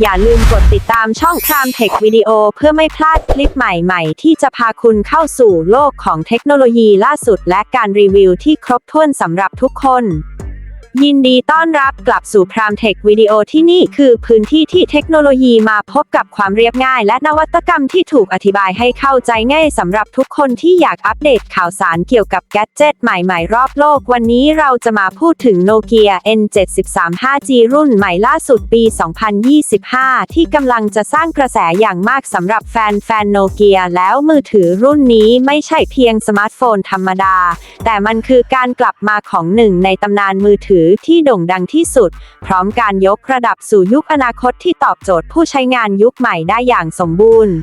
อย่าลืมกดติดตามช่องครามเทควิดีโอเพื่อไม่พลาดคลิปใหม่ๆ ที่จะพาคุณเข้าสู่โลกของเทคโนโลยีล่าสุดและการรีวิวที่ครบถ้วนสำหรับทุกคน ยินดีต้อนรับกลับสู่พรามเทควิดีโอที่นี่คือพื้นที่ที่เทคโนโลยีมาพบกับความเรียบง่าย และนวัตกรรมที่ถูกอธิบายให้เข้าใจง่ายสำหรับทุกคนที่อยากอัปเดตข่าวสารเกี่ยวกับแกดเจิตใหม่ๆ รอบโลก วันนี้เราจะมาพูดถึงโนเกีย N73 5G รุ่นใหม่ล่าสุดปี 2025 ที่กำลังจะสร้างกระแสอย่างมากสำหรับแฟนแฟนโนเกียแล้วมือถือรุ่นนี้ไม่ใช่เพียงสมาร์ทโฟนธรรมดา แต่มันคือการกลับมาของหนึ่งในตำนานมือถือที่โด่งดังที่สุด พร้อมการยกระดับสู่ยุคอนาคตที่ตอบโจทย์ผู้ใช้งานยุคใหม่ได้อย่างสมบูรณ์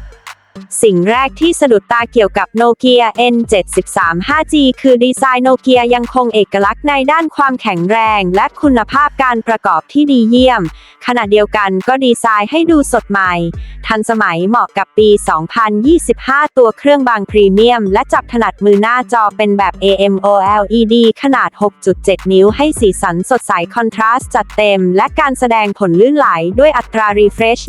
สิ่งแรกที่สะดุดตาเกี่ยวกับโนเกีย N73 5G คือดีไซน์โนเกียยังคงเอกลักษณ์ในด้านความแข็งแรง และคุณภาพการประกอบที่ดีเยี่ยม ขณะเดียวกันก็ดีไซน์ให้ดูสดใหม่ ทันสมัยเหมาะกับปี 2025 ตัวเครื่องบางพรีเมียม และจับถนัดมือหน้าจอเป็นแบบ AMOLED ขนาด 6.7 นิ้วให้สีสันสดใสคอนทราสต์จัดเต็ม และการแสดงผลลื่นไหลด้วยอัตรา refresh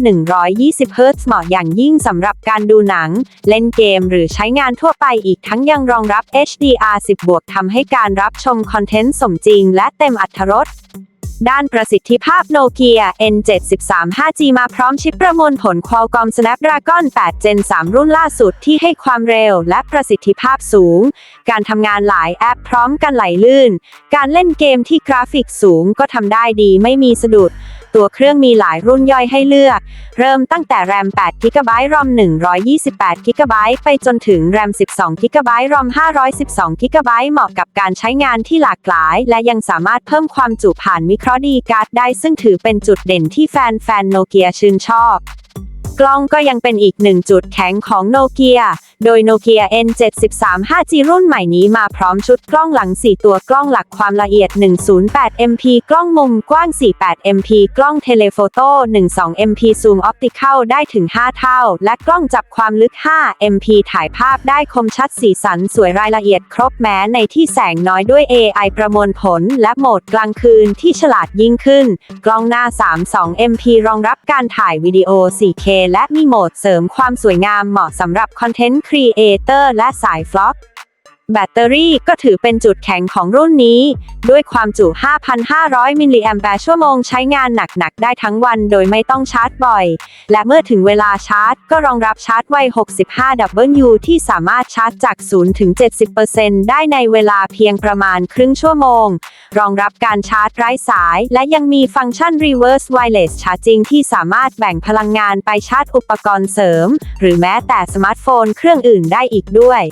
120 Hz เหมาะอย่างยิ่งสำหรับการดูหนัง เล่นเกมหรือใช้งานทั่วไปอีกทั้งยังรองรับ HDR 10 บวกทำให้การรับชมคอนเทนต์สมจริงและเต็มอัตรถรส ด้านประสิทธิภาพโนเกีย N73 5G มาพร้อมชิปประมวลผล Qualcomm Snapdragon 8 Gen 3 รุ่นล่าสุดที่ให้ความเร็วและประสิทธิภาพสูง การทำงานหลายแอปพร้อมกันไหลลื่น การเล่นเกมที่กราฟิกสูงก็ทำได้ดีไม่มีสะดุด ตัวเครื่องมีหลายรุ่นย่อยให้เลือก เริ่มตั้งแต่แรม8 GB รอม128 GB ไปจนถึงแรม12 GB รอม512 GB เหมาะกับการใช้งานที่หลากหลาย และยังสามารถเพิ่มความจุผ่านมิโครดีการ์ดได้ซึ่งถือเป็นจุดเด่นที่แฟนๆโนเกียชื่นชอบ กล้องก็ยังเป็นอีกหนึ่งจุดแข็งของโนเกีย โดยโนเกีย N73 5G รุ่นใหม่นี้มาพร้อมชุดกล้องหลัง 4 ตัวกล้องหลักความละเอียด 108 MP กล้องมุมกว้าง 48 MP กล้องเทเลโฟโต้ 12 MP ซูมออปติคัลได้ถึง 5 เท่า และกล้องจับความลึก 5 MP ถ่ายภาพได้คมชัดสีสันสวยรายละเอียดครบแม้ในที่แสงน้อยด้วย AI ประมวลผล และโหมดกลางคืนที่ฉลาดยิ่งขึ้น กล้องหน้า 32 MP รองรับการถ่ายวิดีโอ 4K และมีโหมดเสริมความสวยงามเหมาะสำหรับคอนเทนต์ครีเอเตอร์และสายฟล็อก แบตเตอรี่ก็ถือเป็นจุดแข็งของรุ่นนี้ ด้วยความจุ 5,500 มิลลิแอมแปร์ชั่วโมงใช้งานหนัก ๆ ได้ทั้งวันโดยไม่ต้องชาร์จบ่อย และเมื่อถึงเวลาชาร์จ ก็รองรับชาร์จไว 65W ที่สามารถชาร์จจาก 0 ถึง 70%ได้ในเวลาเพียงประมาณครึ่งชั่วโมง รองรับการชาร์จไร้สาย และยังมีฟังก์ชัน reverse wireless charging ที่สามารถแบ่งพลังงานไปชาร์จอุปกรณ์เสริม หรือแม้แต่สมาร์ทโฟนเครื่องอื่นได้อีกด้วย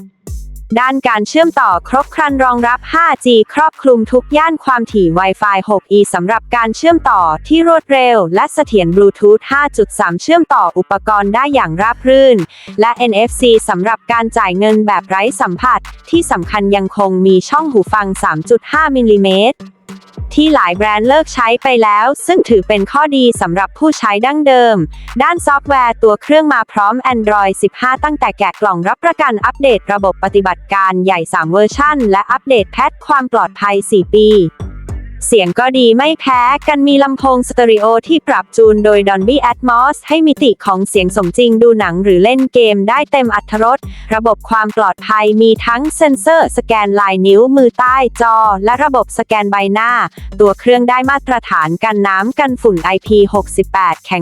ด้านการเชื่อมต่อครบครันรองรับ 5G ครอบคลุมทุกย่านความถี่ Wi-Fi 6E สำหรับการเชื่อมต่อที่รวดเร็ว และเสถียร Bluetooth 5.3 เชื่อมต่ออุปกรณ์ได้อย่างราบรื่น และ NFC สำหรับการจ่ายเงินแบบไร้สัมผัส ที่สำคัญยังคงมีช่องหูฟัง 3.5 มิลลิเมตร ที่หลายแบรนด์เลิกใช้ไปแล้ว ซึ่งถือเป็นข้อดีสำหรับผู้ใช้ดั้งเดิม ด้านซอฟต์แวร์ตัวเครื่องมาพร้อม Android 15 ตั้งแต่แกะกล่องรับประกันอัปเดตระบบปฏิบัติการใหญ่ 3 เวอร์ชันและอัปเดตแพทความปลอดภัย 4 ปี เสียงก็ดีไม่แพ้กันมีลำโพงสเตอริโอที่ปรับจูนโดย Dolby Atmos ให้มิติของเสียงสมจริงดูหนังหรือเล่นเกมได้เต็มอัตรถรส ระบบความปลอดภัยมีทั้งเซ็นเซอร์สแกนลายนิ้วมือใต้จอ และระบบสแกนใบหน้า ตัวเครื่องได้มาตรฐานกันน้ำกันฝุ่น IP68 แข็ง